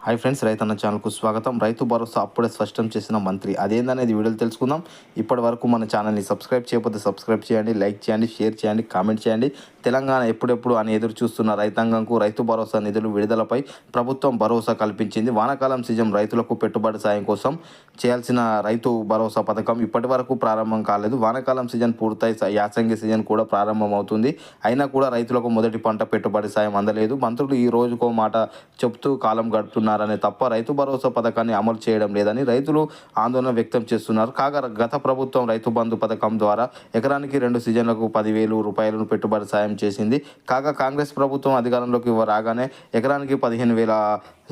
Hi friends రైతన్న ఛానల్కు స్వాగతం. రైతు భరోసా అప్పుడే స్పష్టం చేసిన మంత్రి. అదేందనేది వీడియోలు తెలుసుకుందాం. ఇప్పటి వరకు మన ఛానల్ని సబ్స్క్రైబ్ చేయకపోతే సబ్స్క్రైబ్ చేయండి లైక్ చేయండి షేర్ చేయండి కామెంట్ చేయండి. తెలంగాణ ఎప్పుడెప్పుడు అని ఎదురు చూస్తున్న రైతాంగంకు రైతు భరోసా నిధులు విడుదలపై ప్రభుత్వం భరోసా కల్పించింది. వానాకాలం సీజన్ రైతులకు పెట్టుబడి సాయం కోసం చేయాల్సిన రైతు భరోసా పథకం ఇప్పటి వరకు ప్రారంభం కాలేదు. వానాకాలం సీజన్ పూర్తయి స- యాసంగి సీజన్ కూడా ప్రారంభం అవుతుంది అయినా కూడా రైతులకు మొదటి పంట పెట్టుబడి సాయం అందలేదు. మంత్రులు ఈ రోజుకో మాట చెప్తూ కాలం చేస్తున్నారనే తప్ప రైతు భరోసా పథకాన్ని అమలు చేయడం లేదని రైతులు ఆందోళన వ్యక్తం చేస్తున్నారు. కాగా గత ప్రభుత్వం రైతు బంధు పథకం ద్వారా ఎకరానికి రెండు సీజన్లకు పదివేలు రూపాయలను పెట్టుబడి సాయం చేసింది. కాగా కాంగ్రెస్ ప్రభుత్వం అధికారంలోకి రాగానే ఎకరానికి పదిహేను వేల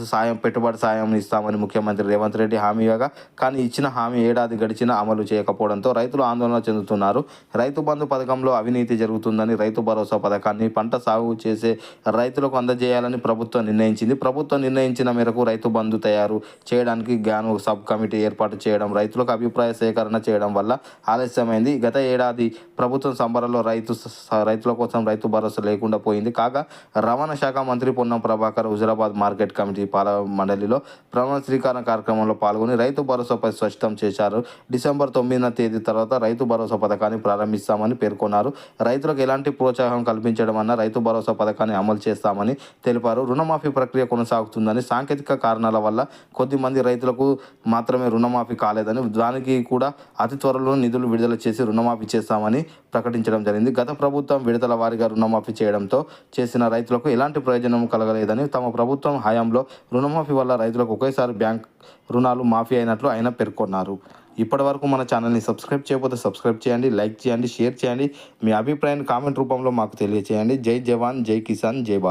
సాయం పెట్టుబడి సాయం ఇస్తామని ముఖ్యమంత్రి రేవంత్ రెడ్డి హామీ ఇవ్వగా కానీ ఇచ్చిన హామీ ఏడాది గడిచినా అమలు చేయకపోవడంతో రైతులు ఆందోళన చెందుతున్నారు. రైతు బంధు పథకంలో అవినీతి జరుగుతుందని రైతు భరోసా పథకాన్ని పంట సాగు చేసే రైతులకు అందజేయాలని ప్రభుత్వం నిర్ణయించింది. ప్రభుత్వం నిర్ణయించిన మేరకు రైతు బంధు తయారు చేయడానికి గాను సబ్ కమిటీ ఏర్పాటు చేయడం రైతులకు అభిప్రాయ సేకరణ చేయడం వల్ల ఆలస్యమైంది. గత ఏడాది ప్రభుత్వం సంబరంలో రైతు రైతుల కోసం రైతు భరోసా లేకుండా పోయింది. కాగా రవాణా శాఖ మంత్రి పొన్నం ప్రభాకర్ హుజరాబాద్ మార్కెట్ కమిటీ పాల మండలిలో ప్రమాణ స్వీకారం కార్యక్రమంలో పాల్గొని రైతు భరోసాపై స్పష్టం చేశారు. డిసెంబర్ తొమ్మిదిన తేదీ తర్వాత రైతు భరోసా పథకాన్ని ప్రారంభిస్తామని పేర్కొన్నారు. రైతులకు ఎలాంటి ప్రోత్సాహం కల్పించడం అన్న రైతు భరోసా పథకాన్ని అమలు చేస్తామని తెలిపారు. రుణమాఫీ ప్రక్రియ కొనసాగుతుందని సాంకేతిక కారణాల వల్ల కొద్దిమంది రైతులకు మాత్రమే రుణమాఫీ కాలేదని దానికి కూడా అతి త్వరలో నిధులు విడుదల చేసి రుణమాఫీ చేస్తామని ప్రకటించడం జరిగింది. గత ప్రభుత్వం విడుదల వారీగా రుణమాఫీ చేయడంతో చేసిన రైతులకు ఎలాంటి ప్రయోజనం కలగలేదని తమ ప్రభుత్వం హయాంలో రుణమాఫీ వల్ల రైతులకు ఒకేసారి బ్యాంక్ రుణాలు మాఫీ అయినట్లు ఆయన పేర్కొన్నారు. ఇప్పటివరకు మన ఛానల్ని సబ్స్క్రైబ్ చేయకపోతే సబ్స్క్రైబ్ చేయండి లైక్ చేయండి షేర్ చేయండి. మీ అభిప్రాయాన్ని కామెంట్ రూపంలో మాకు తెలియచేయండి. జై జవాన్ జై కిసాన్ జై భారత్.